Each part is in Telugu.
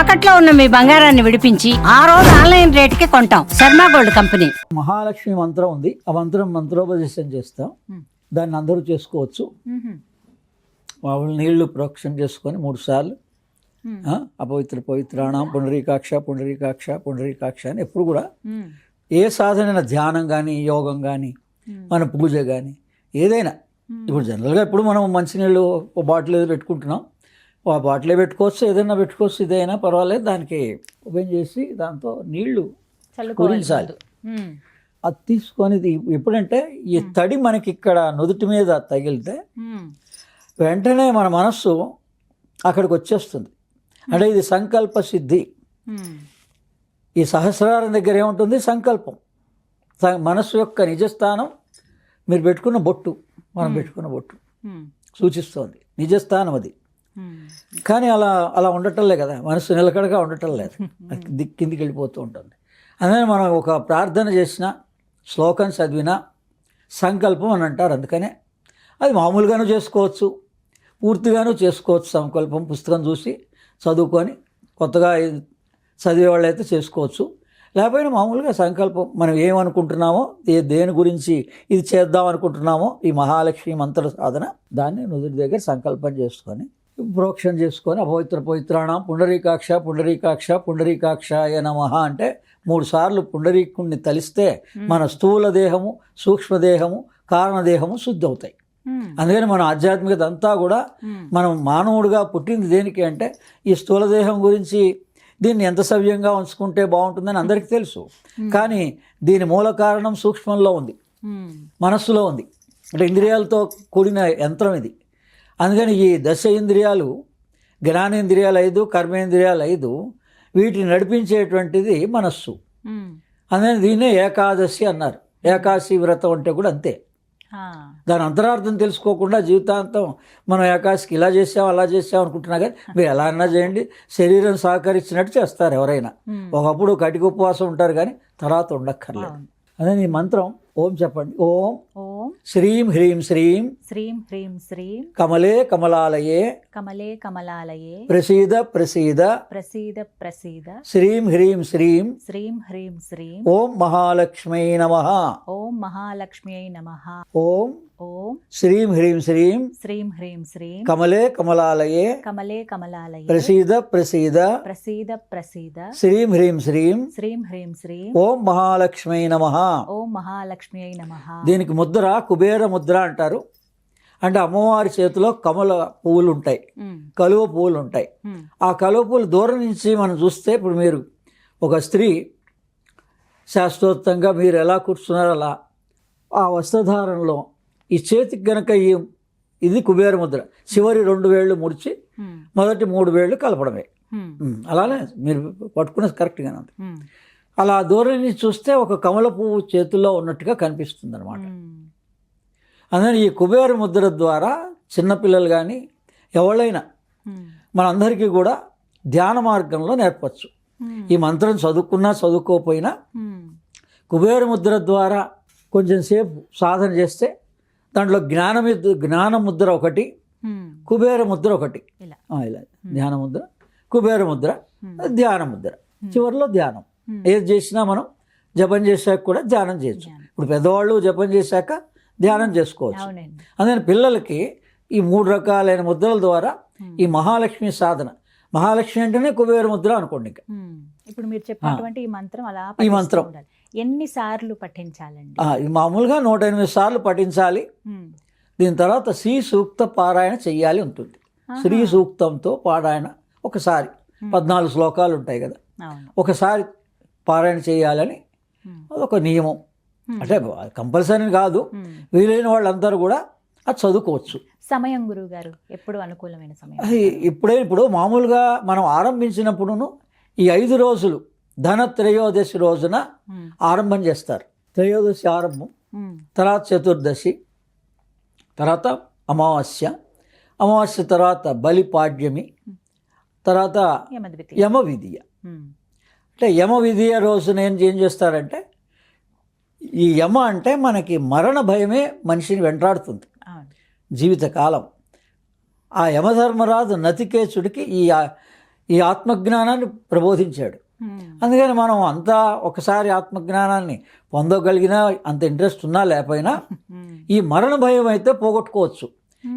తాకట్లో ఉన్న మీ బంగారాన్ని విడిపించి ఆ రోజు ఆన్లైన్ రేటుకి కొంటాం. Sharma gold company. మహాలక్ష్మి మంత్రం ఉంది. ఆ మంత్రం మంత్రోపదేశం చేస్తాం. దాన్ని అందరూ చేసుకోవచ్చు. మామూలు నీళ్ళు ప్రోక్షణ చేసుకొని మూడు సార్లు అపవిత్ర పవిత్రాణం పుండరీకాక్ష పుండరీకాక్ష పుండరీకాక్ష అని ఎప్పుడు కూడా ఏ సాధనైన ధ్యానం కానీ యోగం కానీ మన పూజ కానీ ఏదైనా. ఇప్పుడు జనరల్గా ఇప్పుడు మనం మంచినీళ్ళు ఒక బాటిల్ ఏదో పెట్టుకుంటున్నాం. బాటిలే పెట్టుకోవచ్చు ఏదైనా పెట్టుకోవచ్చు ఇదైనా పర్వాలేదు. దానికి ఓపెన్ చేసి దాంతో నీళ్ళు కురించాలి అది తీసుకొని ఎప్పుడంటే ఈ తడి మనకి ఇక్కడ నుదుటి మీద తగిలితే వెంటనే మన మనస్సు అక్కడికి వచ్చేస్తుంది. అంటే ఇది సంకల్ప సిద్ధి. ఈ సహస్రారం దగ్గర ఏముంటుంది? సంకల్పం. మనస్సు యొక్క నిజస్థానం మీరు పెట్టుకున్న బొట్టు మనం పెట్టుకున్న బొట్టు సూచిస్తోంది. నిజస్థానం అది. కానీ అలా అలా ఉండటంలే కదా. మనసు నిలకడగా ఉండటం లేదు. దిక్ కిందికి వెళ్ళిపోతూ ఉంటుంది. అందుకని మనం ఒక ప్రార్థన చేసిన శ్లోకం చదివినా సంకల్పం అని అంటారు. అందుకనే అది మామూలుగాను చేసుకోవచ్చు. పూర్తిగాను చేసుకోవచ్చు సంకల్పం. పుస్తకం చూసి చదువుకొని కొత్తగా చదివే వాళ్ళైతే చేసుకోవచ్చు. లేకపోయినా మామూలుగా సంకల్పం మనం ఏమనుకుంటున్నామో ఏ దేని గురించి ఇది చేద్దాం అనుకుంటున్నామో ఈ మహాలక్ష్మి మంత్ర సాధన దాన్ని నుదుటి దగ్గర సంకల్పం చేసుకొని ప్రోక్షణ చేసుకొని అపవిత్ర పవిత్రాణం పుండరీకాక్ష పుండరీకాక్ష పుండరీకాక్షాయ నమః అంటే మూడు సార్లు పుండరీకుణ్ణి తలిస్తే మన స్థూల దేహము సూక్ష్మదేహము కారణదేహము శుద్ధి అవుతాయి అందుకని మన ఆధ్యాత్మికత అంతా కూడా మనం మానవుడిగా పుట్టింది దేనికి అంటే ఈ స్థూల దేహం గురించి దీన్ని ఎంత సవ్యంగా ఉంచుకుంటే బాగుంటుందని అందరికీ తెలుసు. కానీ దీని మూల కారణం సూక్ష్మంలో ఉంది. మనస్సులో ఉంది. అంటే ఇంద్రియాలతో కూడిన యంత్రం ఇది. అందుకని ఈ దశ ఇంద్రియాలు జ్ఞానేంద్రియాలు ఐదు కర్మేంద్రియాలు ఐదు వీటిని నడిపించేటువంటిది మనస్సు. అందుకని దీన్నే ఏకాదశి అన్నారు. ఏకాశి వ్రతం అంటే కూడా అంతే. దాని అంతరార్థం తెలుసుకోకుండా జీవితాంతం మనం ఏకాశికి ఇలా చేసాం అలా చేసాం అనుకుంటున్నా కానీ మీరు ఎలా అన్నా చేయండి. శరీరం సహకరించినట్టు చేస్తారు ఎవరైనా. ఒకప్పుడు కటిక ఉపవాసం ఉంటారు కానీ తర్వాత ఉండక్కర్లేదు. అదే ఈ మంత్రం ఓం చెప్పండి. ఓం ఓం శ్రీం హ్రీం శ్రీం శ్రీం హ్రీం శ్రీం కమలే కమలాలయే కమలే కమలాలయే ప్రసీద ప్రసీద ప్రసీద ప్రసీద శ్రీం హ్రీం శ్రీం శ్రీం హ్రీం శ్రీం ఓం మహాలక్ష్మై నమ ఓం మహాలక్ష్మ్యై నమః ఓం ఓం శ్రీం హ్రీం శ్రీం శ్రీం హ్రీం శ్రీం కమలే కమలాలయే కమలే కమలాలయే ప్రసీద ప్రసీద ప్రసీద ప్రసీద శ్రీం హ్రీం శ్రీం శ్రీం హ్రీం శ్రీం ఓం మహాలక్ష్మై నమ ఓం మహాలక్ష్మ్యై నమః దీనికి ముద్ర కుబేర ముద్ర అంటారు. అంటే అమ్మవారి చేతిలో కమల పువ్వులు ఉంటాయి కలువ పువ్వులు ఉంటాయి ఆ కలువ పువ్వులు దూరం నుంచి మనం చూస్తే ఇప్పుడు మీరు ఒక స్త్రీ శాస్త్రోక్తంగా మీరు ఎలా కూర్చున్నారో అలా ఆ వస్త్రధారణలో ఈ చేతికి గనక ఈ ఇది కుబేర ముద్ర. చివరి రెండు వేళ్ళు ముడిచి మొదటి మూడు వేళ్ళు కలపడమే. అలానే మీరు పట్టుకున్నది కరెక్ట్గానే ఉంది. ఉమ్, అలా దూరం నుంచి చూస్తే ఒక కమల పువ్వు చేతుల్లో ఉన్నట్టుగా కనిపిస్తుంది అనమాట అందుకని ఈ కుబేర ముద్ర ద్వారా చిన్నపిల్లలు కానీ ఎవరైనా మనందరికీ కూడా ధ్యాన మార్గంలో నేర్పచ్చు. ఈ మంత్రం చదువుకున్నా చదువుకోకపోయినా ఉమ్, కుబేర ముద్ర ద్వారా కొంచెం సేపు సాధన చేస్తే దాంట్లో జ్ఞాన జ్ఞాన ముద్ర ఒకటి కుబేర ముద్ర ఒకటి. ఇలా. ధ్యాన ముద్ర కుబేర ముద్ర ధ్యాన ముద్ర. చివరిలో ధ్యానం. ఏది చేసినా మనం జపం చేశాక కూడా ధ్యానం చేయొచ్చు. ఇప్పుడు పెద్దవాళ్ళు జపం చేశాక ధ్యానం చేసుకోవచ్చు. అందుకని పిల్లలకి ఈ మూడు రకాలైన ముద్రల ద్వారా ఈ మహాలక్ష్మి సాధన. మహాలక్ష్మి అంటేనే కుబేర ముద్ర అనుకోండి ఇంకా. ఇప్పుడు మీరు చెప్పినటువంటి ఈ మంత్రం అలా ఈ మంత్రం. ఉండాలి. ఎన్ని సార్లు పఠించాలండి? మామూలుగా నూట ఎనిమిది సార్లు పఠించాలి. దీని తర్వాత శ్రీ సూక్త పారాయణ చెయ్యాలి ఉంటుంది. శ్రీ సూక్తంతో పారాయణ ఒకసారి. పద్నాలుగు శ్లోకాలు ఉంటాయి కదా. ఒకసారి పారాయణ చేయాలని అదొక నియమం. అంటే కంపల్సరీ కాదు. వీలైన వాళ్ళందరూ కూడా అది చదువుకోవచ్చు. సమయం గురువు గారు ఎప్పుడు అనుకూలమైన సమయం? అది ఇప్పుడే ఇప్పుడు మామూలుగా మనం ఆరంభించినప్పుడును ఈ ఐదు రోజులు ధన త్రయోదశి రోజున ఆరంభం చేస్తారు. త్రయోదశి ఆరంభం తర్వాత చతుర్దశి తర్వాత అమావాస్య అమావాస్య తర్వాత బలిపాడ్యమి తర్వాత యమద్వితీయ. యమ విధియ ఉమ్, అంటే యమ విధియ రోజున ఏం ఏం చేస్తారంటే ఈ యమ అంటే మనకి మరణ భయమే మనిషిని వెంటాడుతుంది. జీవితకాలం. ఆ యమధర్మరాజు నతికేచుడికి ఈ ఈ ఆత్మజ్ఞానాన్ని ప్రబోధించాడు. అందుకని మనం అంతా ఒకసారి ఆత్మజ్ఞానాన్ని పొందగలిగినా అంత ఇంట్రెస్ట్ ఉన్నా లేకపోయినా ఈ మరణ భయం అయితే పోగొట్టుకోవచ్చు.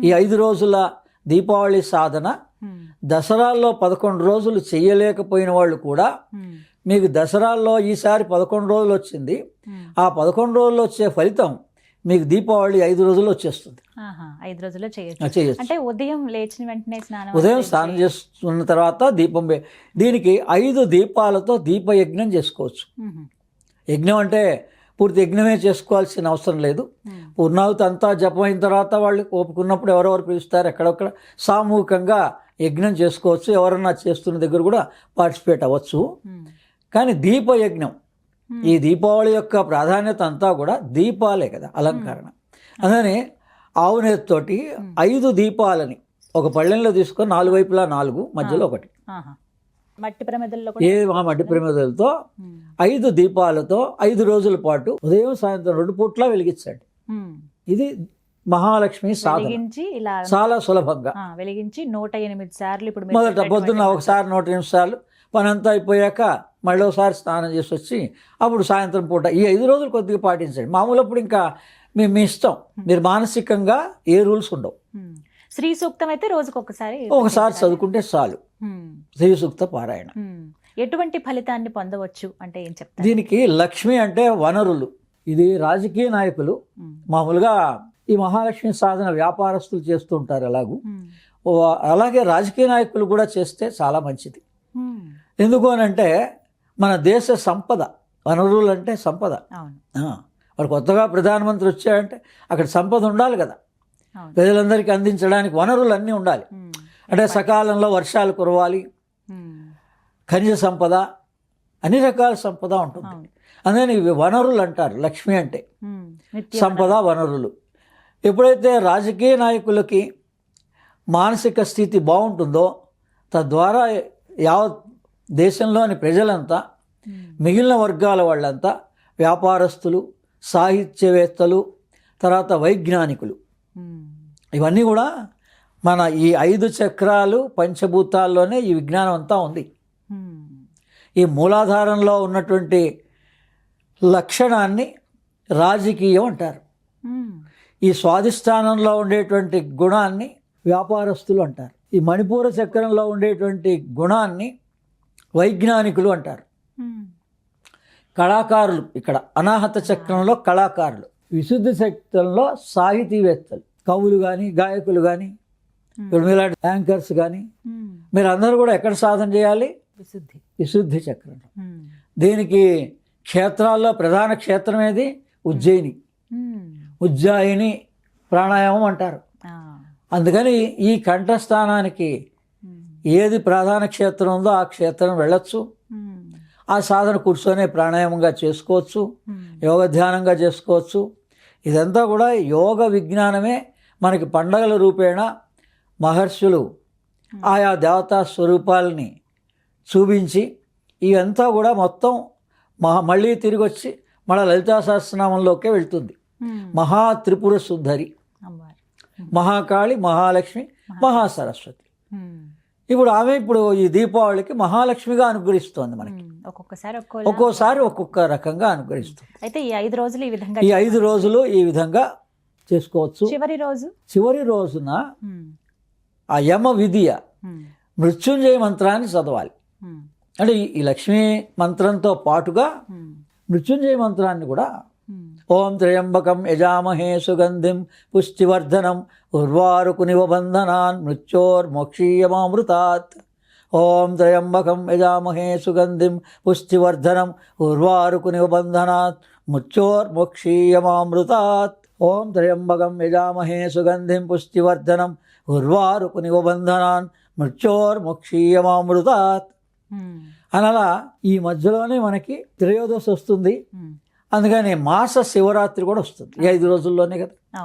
ఈ ఐదు రోజుల దీపావళి సాధన దసరాల్లో పదకొండు రోజులు చేయలేకపోయిన వాళ్ళు కూడా మీకు దసరాల్లో ఈసారి పదకొండు రోజులు వచ్చింది. ఆ పదకొండు రోజులు వచ్చే ఫలితం మీకు దీపావళి ఐదు రోజుల్లో వచ్చేస్తుంది. ఐదు రోజుల్లో చేయొచ్చు. అంటే ఉదయం లేచిన వెంటనే స్నానం ఉదయం స్నానం చేసుకున్న తర్వాత దీపం దీనికి ఐదు దీపాలతో దీపయజ్ఞం చేసుకోవచ్చు. ఉహు, యజ్ఞం అంటే పూర్తి యజ్ఞమే చేసుకోవాల్సిన అవసరం లేదు. ఉమ్, పూర్ణావతి అంతా జపం అయిన తర్వాత వాళ్ళు ఓపుకున్నప్పుడు ఎవరెవరు పిలుస్తారు ఎక్కడొక్కడ సామూహికంగా యజ్ఞం చేసుకోవచ్చు. ఎవరన్నా చేస్తున్న దగ్గర కూడా పార్టిసిపేట్ అవ్వచ్చు. కానీ దీపయజ్ఞం ఈ దీపావళి యొక్క ప్రాధాన్యత అంతా కూడా దీపాలే కదా అలంకరణ. అందుకని ఆవు నేతితోటి ఐదు దీపాలని ఒక పళ్ళెంలో తీసుకొని నాలుగు వైపులా నాలుగు మధ్యలో ఒకటి. మట్టి ప్రమిదల్లో ఏ ఆ మట్టి ప్రమిదలతో ఐదు దీపాలతో ఐదు రోజుల పాటు ఉదయం సాయంత్రం రెండు పూట్ల వెలిగించండి. ఇది మహాలక్ష్మి సాధన. చాలా సులభంగా. వెలిగించి నూట ఎనిమిది సార్లు ఇప్పుడు మొదట పొద్దున్న ఒకసారి నూట ఎనిమిది సార్లు పని అంతా అయిపోయాక మళ్ళీ ఒకసారి స్నానం చేసి వచ్చి అప్పుడు సాయంత్రం పూట ఈ ఐదు రోజులు కొద్దిగా పాటించండి. మామూలు అప్పుడు ఇంకా మీ మీ ఇష్టం. మీరు మానసికంగా ఏ రూల్స్ ఉండవు. శ్రీ సూక్తం అయితే రోజుకు ఒకసారి ఒకసారి చదువుకుంటే చాలు. శ్రీ సూక్త పారాయణ. ఎటువంటి ఫలితాన్ని పొందవచ్చు అంటే ఏం చెప్తారు? దీనికి లక్ష్మి అంటే వనరులు. ఇది రాజకీయ నాయకులు. మామూలుగా ఈ మహాలక్ష్మి సాధన వ్యాపారస్తులు చేస్తూ ఉంటారు ఎలాగూ. అలాగే రాజకీయ నాయకులు కూడా చేస్తే చాలా మంచిది. ఎందుకు అని అంటే మన దేశ సంపద వనరులు అంటే సంపద వాడు కొత్తగా ప్రధానమంత్రి వచ్చాడంటే అక్కడ సంపద ఉండాలి కదా. ప్రజలందరికీ అందించడానికి వనరులు అన్నీ ఉండాలి అంటే సకాలంలో వర్షాలు కురవాలి. ఖనిజ సంపద అన్ని రకాల సంపద ఉంటుంది. అందుకని ఇవి వనరులు అంటారు లక్ష్మి అంటే. సంపద వనరులు. ఎప్పుడైతే రాజకీయ నాయకులకి మానసిక స్థితి బాగుంటుందో తద్వారా యావత్ దేశంలోని ప్రజలంతా మిగిలిన వర్గాల వాళ్ళంతా వ్యాపారస్తులు సాహిత్యవేత్తలు తర్వాత వైజ్ఞానికులు. ఇవన్నీ కూడా మన ఈ ఐదు చక్రాలు పంచభూతాల్లోనే ఈ విజ్ఞానం అంతా ఉంది. ఈ మూలాధారంలో ఉన్నటువంటి లక్షణాన్ని రాజకీయం అంటారు. ఈ స్వాధిష్టానంలో ఉండేటువంటి గుణాన్ని వ్యాపారస్తులు అంటారు. ఈ మణిపూర చక్రంలో ఉండేటువంటి గుణాన్ని వైజ్ఞానికులు అంటారు. కళాకారులు ఇక్కడ అనాహత చక్రంలో కళాకారులు విశుద్ధ చక్రంలో సాహితీవేత్తలు కవులు కానీ గాయకులు కానీ ఇప్పుడు మీలాంటి యాంకర్స్ కానీ మీరు అందరూ కూడా ఎక్కడ సాధన చేయాలి? విశుద్ధి. విశుద్ధి చక్రంలో. దీనికి క్షేత్రాల్లో ప్రధాన క్షేత్రం ఏది? ఉజ్జయిని. ఉజ్జాయిని ప్రాణాయామం అంటారు. అందుకని ఈ కంఠస్థానానికి ఏది ప్రధాన క్షేత్రం ఉందో ఆ క్షేత్రం వెళ్ళొచ్చు. ఆ సాధన కూర్చొని ప్రాణాయామంగా చేసుకోవచ్చు. ఉమ్, యోగ ధ్యానంగా చేసుకోవచ్చు. ఇదంతా కూడా యోగ విజ్ఞానమే మనకి పండగల రూపేణ మహర్షులు ఆయా దేవతా స్వరూపాలని చూపించి ఇవంతా కూడా మొత్తం మహా మళ్ళీ తిరిగి వచ్చి మన లలితా సహస్రనామంలోకే వెళ్తుంది. ఉమ్, మహా త్రిపుర సుందరి మహాకాళి మహాలక్ష్మి మహాసరస్వతి. ఇప్పుడు ఆమె ఇప్పుడు ఈ దీపావళికి మహాలక్ష్మిగా అనుగ్రహిస్తోంది మనకి. ఒక్కొక్కసారి ఒక్కో ఒక్కోసారి ఒక్కొక్క రకంగా అనుగ్రహిస్తుంది. అయితే ఈ ఐదు రోజులు ఈ విధంగా ఈ ఐదు రోజులు ఈ విధంగా చేసుకోవచ్చు. చివరి రోజు? చివరి రోజున ఆ యమ విధియ మృత్యుంజయ మంత్రాన్ని చదవాలి. అంటే ఈ- లక్ష్మీ మంత్రంతో పాటుగా మృత్యుంజయ మంత్రాన్ని కూడా ఓం త్రయంబకం యజామహే సుగంధిం పుష్టివర్ధనం ఉర్వారుకు నిబంధనాన్ మృత్యోర్మోక్షీయమామృతాత్. ఓం త్రయంబకం యజామహే సుగంధిం పుష్టివర్ధనం ఉర్వారుకు నిబంధనాత్ మృత్యోర్మోక్షీయమామృతాత్. ఓం త్రయంబకం యజామహే సుగంధిం పుష్టివర్ధనం ఉర్వారుకు నిబంధనాన్ మృత్యోర్మోక్షీయమామృతాత్ అనలా ఈ మధ్యలోనే మనకి త్రయోదశి వస్తుంది. అందుకని మాస శివరాత్రి కూడా వస్తుంది. ఈ ఐదు రోజుల్లోనే కదా.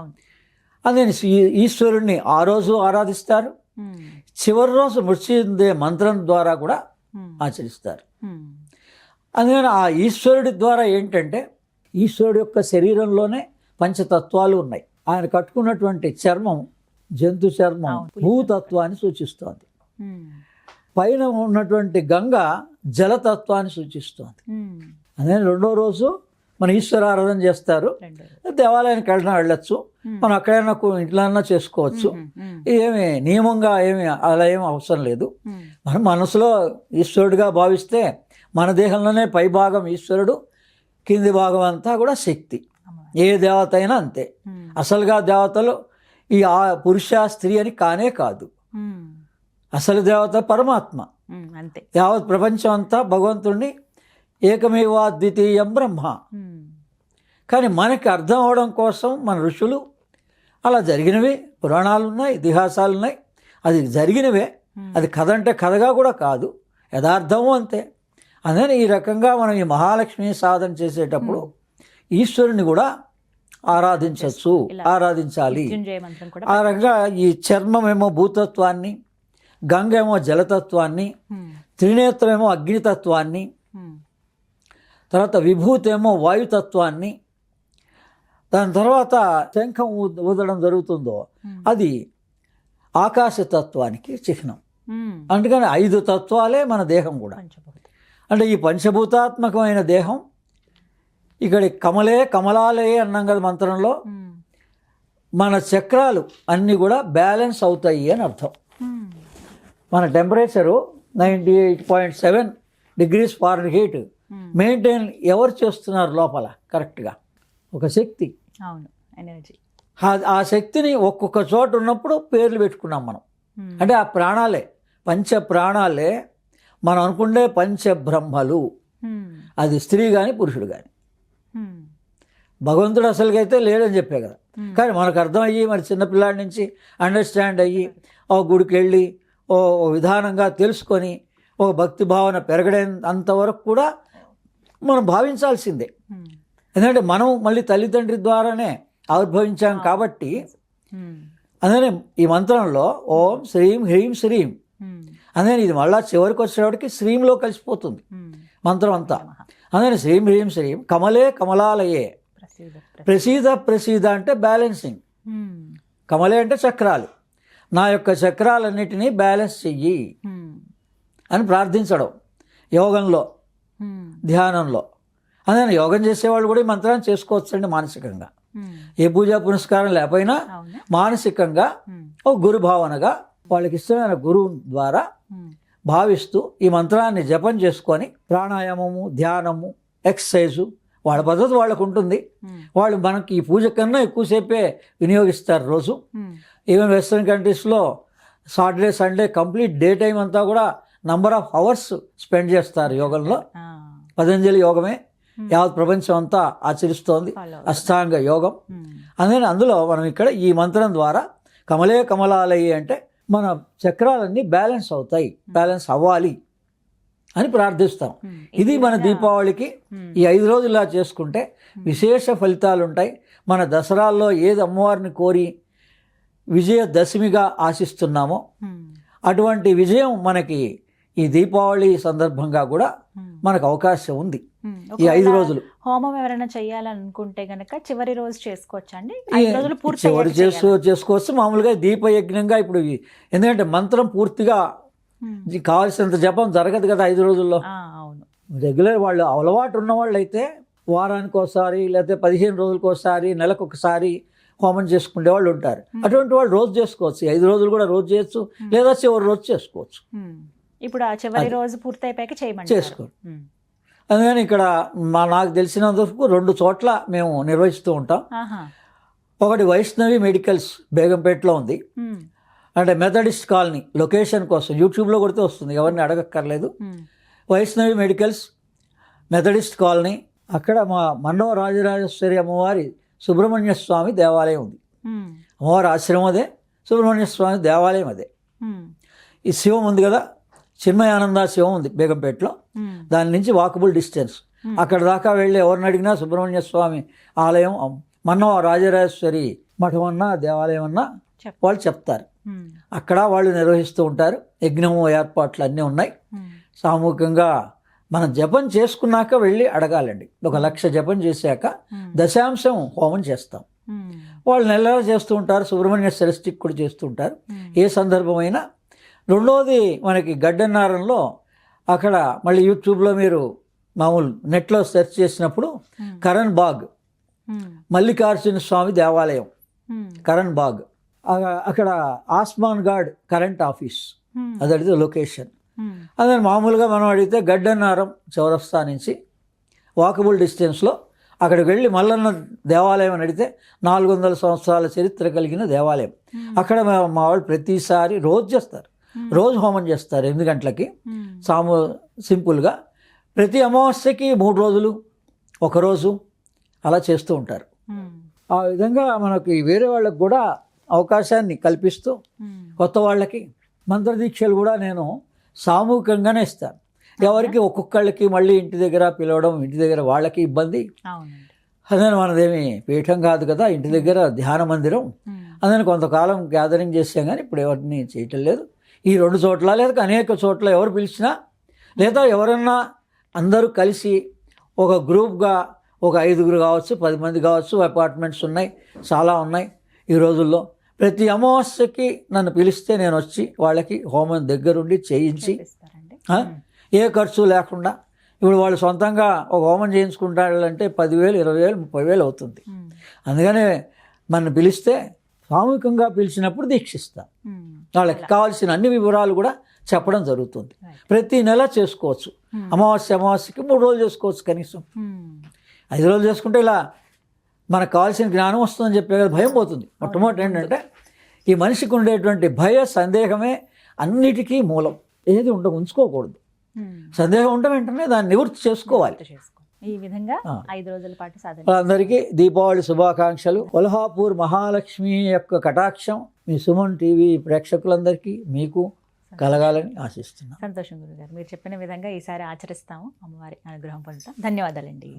అందుకని ఈశ్వరుణ్ణి ఆ రోజు ఆరాధిస్తారు. చివరి రోజు మృత్యుంజయ మంత్రం ద్వారా కూడా ఆచరిస్తారు. అందుకని ఆ ఈశ్వరుడి ద్వారా ఏంటంటే ఈశ్వరుడు యొక్క శరీరంలోనే పంచతత్వాలు ఉన్నాయి. ఆయన కట్టుకున్నటువంటి చర్మం జంతు చర్మం. భూతత్వాన్ని సూచిస్తోంది. పైన ఉన్నటువంటి గంగ జలతత్వాన్ని సూచిస్తుంది. అదే రెండో రోజు మన ఈశ్వర ఆరాధన చేస్తారు. దేవాలయానికి వెళ్ళినా వెళ్ళొచ్చు. మనం అక్కడైనా ఇంట్లో చేసుకోవచ్చు. ఏమి నియమంగా ఏమి అలా ఏమి అవసరం లేదు. మన మనసులో ఈశ్వరుడిగా భావిస్తే మన దేహంలోనే పై భాగం ఈశ్వరుడు కింది భాగం అంతా కూడా శక్తి. ఏ దేవత అయినా అంతే. అసలుగా దేవతలు ఈ ఆ పురుష స్త్రీ అని కానే కాదు. అసలు దేవత పరమాత్మ. అంతే. యావత్ ప్రపంచం అంతా భగవంతుణ్ణి ఏకమేవా ద్వితీయం బ్రహ్మ కానీ మనకి అర్థం అవడం కోసం మన ఋషులు అలా జరిగినవి పురాణాలు ఉన్నాయి ఇతిహాసాలు ఉన్నాయి అది జరిగినవే. అది కథ అంటే కథగా కూడా కాదు. యథార్థము అంతే. అందుకని ఈ రకంగా మనం ఈ మహాలక్ష్మి సాధన చేసేటప్పుడు ఈశ్వరుని కూడా ఆరాధించవచ్చు ఆరాధించాలి. ఆ రకంగా ఈ చర్మమేమో భూతత్వాన్ని గంగ ఏమో జలతత్వాన్ని త్రినేత్రమేమో అగ్నితత్వాన్ని తర్వాత విభూతి ఏమో వాయుతత్వాన్ని దాని తర్వాత శంఖం ఊదడం జరుగుతుందో అది ఆకాశతత్వానికి చిహ్నం. ఉమ్. అందుకని ఐదు తత్వాలే మన దేహం కూడా. అంటే ఈ పంచభూతాత్మకమైన దేహం ఇక్కడ కమలే కమలాలయే అన్నాం కదా మంత్రంలో మన చక్రాలు అన్నీ కూడా బ్యాలెన్స్ అవుతాయి అని అర్థం. మన temperature ninety eight point seven degrees fahrenheit. Maintain ఎవరు చేస్తున్నారు లోపల? కరెక్ట్గా. ఒక శక్తి. అవును ఎనర్జీ ఆ- శక్తిని ఒక్కొక్క చోట ఉన్నప్పుడు పేర్లు పెట్టుకున్నాం మనం. అంటే ఆ ప్రాణాలే పంచ ప్రాణాలే మనం అనుకునే పంచబ్రహ్మలు అది స్త్రీ కానీ పురుషుడు కానీ భగవంతుడు అసలుకైతే లేడని చెప్పే కదా. కానీ మనకు అర్థమయ్యి మరి చిన్నపిల్లాడి నుంచి అండర్స్టాండ్ అయ్యి ఓ గుడికి వెళ్ళి ఓ ఓ విధానంగా తెలుసుకొని ఒక భక్తి భావన పెరగడే అంతవరకు కూడా మనం భావించాల్సిందే. ఎందుకంటే మనం మళ్ళీ తల్లిదండ్రి ద్వారానే ఆవిర్భవించాం కాబట్టి అందుకనే ఈ మంత్రంలో ఓం శ్రీం హ్రీం శ్రీం. అందుకని ఇది మళ్ళా చివరికి వచ్చేటప్పటికి శ్రీంలో కలిసిపోతుంది మంత్రం అంతా. అందుకని శ్రీం హ్రీం శ్రీం కమలే కమలాలయే. ప్రసీద ప్రసీద. అంటే బ్యాలెన్సింగ్. కమలే అంటే చక్రాలు. నా యొక్క చక్రాలన్నిటినీ బ్యాలెన్స్ చెయ్యి అని ప్రార్థించడం యోగంలో ధ్యానంలో. అందుకని యోగం చేసేవాళ్ళు కూడా ఈ మంత్రాన్ని చేసుకోవచ్చండి మానసికంగా. ఏ పూజా పునస్కారం లేకపోయినా మానసికంగా ఒక గురు భావనగా వాళ్ళకి ఇష్టమైన గురువు ద్వారా భావిస్తూ ఈ మంత్రాన్ని జపం చేసుకొని ప్రాణాయామము ధ్యానము ఎక్సర్సైజు వాళ్ళ పద్ధతి వాళ్ళకు ఉంటుంది. వాళ్ళు మనకి ఈ పూజ కన్నా ఎక్కువసేపే వినియోగిస్తారు రోజు. ఈవెన్ వెస్ట్రన్ కంట్రీస్లో Saturday Sunday complete day time అంతా కూడా నంబర్ ఆఫ్ అవర్స్ స్పెండ్ చేస్తారు యోగంలో. పతంజలి యోగమే. యావత్ ప్రపంచం అంతా ఆచరిస్తోంది. అష్టాంగ యోగం. అందుకని అందులో మనం ఇక్కడ ఈ మంత్రం ద్వారా కమలే కమలాలయ్యి అంటే మన చక్రాలన్నీ బ్యాలెన్స్ అవుతాయి. బ్యాలెన్స్ అవ్వాలి అని ప్రార్థిస్తాం. ఇది మన దీపావళికి ఈ ఐదు రోజులు ఇలా చేసుకుంటే విశేష ఫలితాలు ఉంటాయి. మన దసరాల్లో ఏది అమ్మవారిని కోరి విజయదశమిగా ఆశిస్తున్నామో అటువంటి విజయం మనకి ఈ దీపావళి సందర్భంగా కూడా ఉమ్, మనకు అవకాశం ఉంది. ఉమ్. ఈ ఐదు రోజులు. హోమం ఎవరైనా చేయాలనుకుంటే గనక చివరి రోజు చేసుకోవచ్చా అండి? రోజులు పూర్తి చివరి చేసు? చేసుకోవచ్చు. మామూలుగా దీపయజ్ఞంగా ఇప్పుడు ఎందుకంటే మంత్రం పూర్తిగా ఇది కావాల్సినంత జపం జరగదు కదా ఐదు రోజుల్లో. రెగ్యులర్ వాళ్ళు అలవాటు ఉన్న వాళ్ళు అయితే వారానికి ఒకసారి లేకపోతే పదిహేను రోజులకు ఒకసారి నెలకు ఒకసారి హోమం చేసుకునే వాళ్ళు ఉంటారు. అటువంటి వాళ్ళు రోజు చేసుకోవచ్చు. ఐదు రోజులు కూడా రోజు చేయొచ్చు. లేదా చివరి రోజు చేసుకోవచ్చు. ఇప్పుడు ఆ చివరి రోజు పూర్తి అయిపోయాక చేయమంటారు. చేసుకో ఉమ్. అందుకని ఇక్కడ మా నాకు తెలిసినంత వరకు రెండు చోట్ల మేము నిర్వహిస్తూ ఉంటాం. ఒకటి వైష్ణవి మెడికల్స్ బేగంపేటలో ఉంది. అంటే మెథడిస్ట్ కాలనీ లొకేషన్ కోసం యూట్యూబ్లో కొడితే వస్తుంది. ఎవరిని అడగక్కర్లేదు. వైష్ణవి మెడికల్స్ మెథడిస్ట్ కాలనీ అక్కడ మా మన్నవ రాజరాజేశ్వరి అమ్మవారి సుబ్రహ్మణ్య స్వామి దేవాలయం ఉంది. అమ్మవారి ఆశ్రమం అదే. సుబ్రహ్మణ్య స్వామి దేవాలయం అదే. ఈ శివం ఉంది కదా చిన్మయానంద శివం ఉంది బేగంపేటలో. దాని నుంచి వాకబుల్ డిస్టెన్స్. అక్కడ దాకా వెళ్ళి ఎవరిని అడిగినా సుబ్రహ్మణ్య స్వామి ఆలయం మన్నవ రాజరాజేశ్వరి మఠం అన్నా దేవాలయం అన్నా. వాళ్ళు చెప్తారు. అక్కడ వాళ్ళు నిర్వహిస్తూ ఉంటారు. యజ్ఞము ఏర్పాట్లు అన్నీ ఉన్నాయి. సామూహికంగా మనం జపం చేసుకున్నాక వెళ్ళి అడగాలండి. ఒక లక్ష జపం చేశాక దశాంశం హోమం చేస్తాం. వాళ్ళు నెలలా చేస్తూ ఉంటారు. సుబ్రహ్మణ్య సరస్టిక్ కూడా చేస్తూ ఉంటారు. ఏ సందర్భమైనా రెండవది మనకి గడ్డన్నారంలో అక్కడ మళ్ళీ యూట్యూబ్లో మీరు మామూలు నెట్లో సెర్చ్ చేసినప్పుడు కరణ్ బాగ్ మల్లికార్జున స్వామి దేవాలయం. కరణ్ బాగ్. అక్కడ ఆస్మాన్ గార్డ్ కరెంట్ ఆఫీస్. అదడితే లొకేషన్. అదే మామూలుగా మనం అడిగితే గడ్డన్నారం చౌరస్తా నుంచి వాకబుల్ డిస్టెన్స్లో అక్కడికి వెళ్ళి మల్లన్న దేవాలయం అని అడిగితే నాలుగు వందల సంవత్సరాల చరిత్ర కలిగిన దేవాలయం. అక్కడ మా వాళ్ళు ప్రతిసారి రోజు చేస్తారు. రోజు హోమం చేస్తారు ఎనిమిది గంటలకి. సాము సింపుల్గా ప్రతి అమావాస్యకి మూడు రోజులు ఒకరోజు అలా చేస్తూ ఉంటారు. ఆ విధంగా మనకి వేరే వాళ్ళకి కూడా అవకాశాన్ని కల్పిస్తూ కొత్త వాళ్ళకి మంత్రదీక్షలు కూడా నేను సామూహికంగానే ఇస్తాను. ఎవరికి ఒక్కొక్కళ్ళకి మళ్ళీ ఇంటి దగ్గర పిలవడం ఇంటి దగ్గర వాళ్ళకి ఇబ్బంది. అదే మనదేమి పీఠం కాదు కదా ఇంటి దగ్గర ధ్యాన మందిరం. అదని కొంతకాలం గ్యాదరింగ్ చేసాం కానీ ఇప్పుడు ఎవరిని చేయటం లేదు. ఈ రెండు చోట్ల లేదా అనేక చోట్ల ఎవరు పిలిచినా లేదా ఎవరన్నా అందరూ కలిసి ఒక గ్రూప్గా ఒక ఐదుగురు కావచ్చు పది మంది కావచ్చు అపార్ట్మెంట్స్ ఉన్నాయి చాలా ఉన్నాయి ఈ రోజుల్లో. ప్రతి అమావాస్యకి నన్ను పిలిస్తే నేను వచ్చి వాళ్ళకి హోమం దగ్గరుండి చేయించి? ఏ ఖర్చు లేకుండా ఇప్పుడు వాళ్ళు సొంతంగా ఒక హోమం చేయించుకుంటారంటే పదివేలు ఇరవై వేలు ముప్పై వేలు అవుతుంది అందుకనే మన పిలిస్తే సామూహికంగా పిలిచినప్పుడు దీక్షిస్తాం. వాళ్ళకి కావాల్సిన అన్ని వివరాలు కూడా చెప్పడం జరుగుతుంది. ప్రతి నెల చేసుకోవచ్చు. అమావాస్య అమావాస్యకి మూడు రోజులు చేసుకోవచ్చు కనీసం. ఐదు రోజులు చేసుకుంటే ఇలా మనకు కావాల్సిన జ్ఞానం వస్తుందని చెప్పే భయం పోతుంది. మొట్టమొదటి ఏంటంటే ఈ మనిషికి ఉండేటువంటి భయ సందేహమే అన్నిటికీ మూలం. ఏది ఉండ ఉంచుకోకూడదు. సందేహం ఉంటే వెంటనే దాన్ని నివృత్తి చేసుకోవాలి. చేసుకో ఈ విధంగా. ఐదు రోజుల పాటు వాళ్ళందరికీ దీపావళి శుభాకాంక్షలు. కొల్హాపూర్ మహాలక్ష్మి యొక్క కటాక్షం. మీ సుమన్ టీవీ ప్రేక్షకులందరికీ మీకు కలగాలని ఆశిస్తున్నాను. సంతోషం గురుగారు. మీరు చెప్పిన విధంగా ఈసారి ఆచరిస్తాము. అమ్మవారి అనుగ్రహం పొందుతాం. ధన్యవాదాలండి.